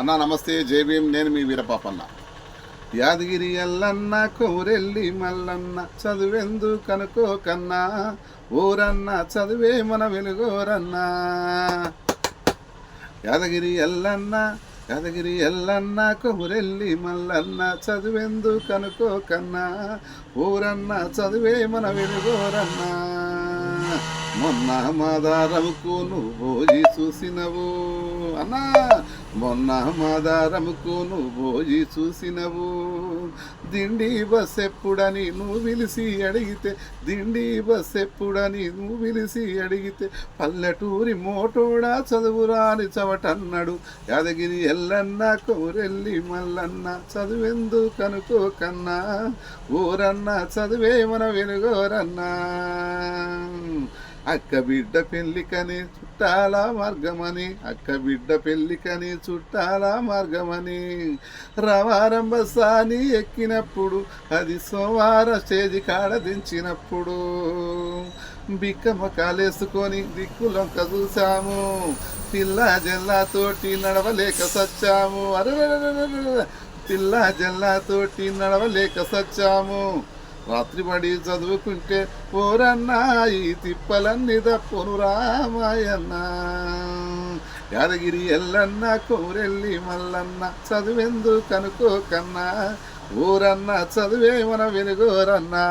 అన్న నమస్తే జేబీఎం నేను మీ వీరపాపన్న. యాదగిరి ఎల్లన్న కోరెల్లి మల్లన్న చదువెందు కనుకో కన్నా ఊరన్న చదివే మన వెలుగోరన్న. యాదగిరి ఎల్లన్న యాదగిరి ఎల్లన్న కోరెల్లి మల్లన్న చదువెందు కనుకో కన్నా ఊరన్న చదివే మన వెలుగోరన్న. మొన్న మాదారముకు నువ్వు చూసినవు. అన్నా మొన్న మాదారముకు నువ్వు భోజి చూసినవు. దిండి బస్ ఎప్పుడని నువ్వు పిలిచి అడిగితే దిండి బస్ ఎప్పుడని నువ్వు పిలిచి అడిగితే పల్లెటూరి మోటోడా చదువురాని చవటన్నాడు. యాదగిరి ఎల్లన్న కోరెల్లి మల్లన్న చదువెందు కనుకో కన్నా. ఊరన్న చదివే మన వెనుగోరన్నా. అక్క బిడ్డ పెళ్ళికని చుట్టాల మార్గమని అక్క బిడ్డ పెళ్ళికని చుట్టాల మార్గమని. రవారంభ సాని ఎక్కినప్పుడు అది సోమవార స్టేజ్ కాడ దించినప్పుడు. బిక్కమ్మ కాలేసుకొని దిక్కులొంక చూసాము పిల్ల జల్లాతోటి నడవలేక సచ్చాము. అరే పిల్ల జల్లాతోటి నడవలేక సచ్చాము. రాత్రి పడి చదువుకుంటే ఓరన్నా ఈ తిప్పలన్నీ తప్పును రామాయన్న యాదగిరి ఎల్లన్న కోరెల్లి మల్లన్న చదువెందు కనుకో కన్నా. ఊరన్న చదువే మన వెలుగోరన్నా.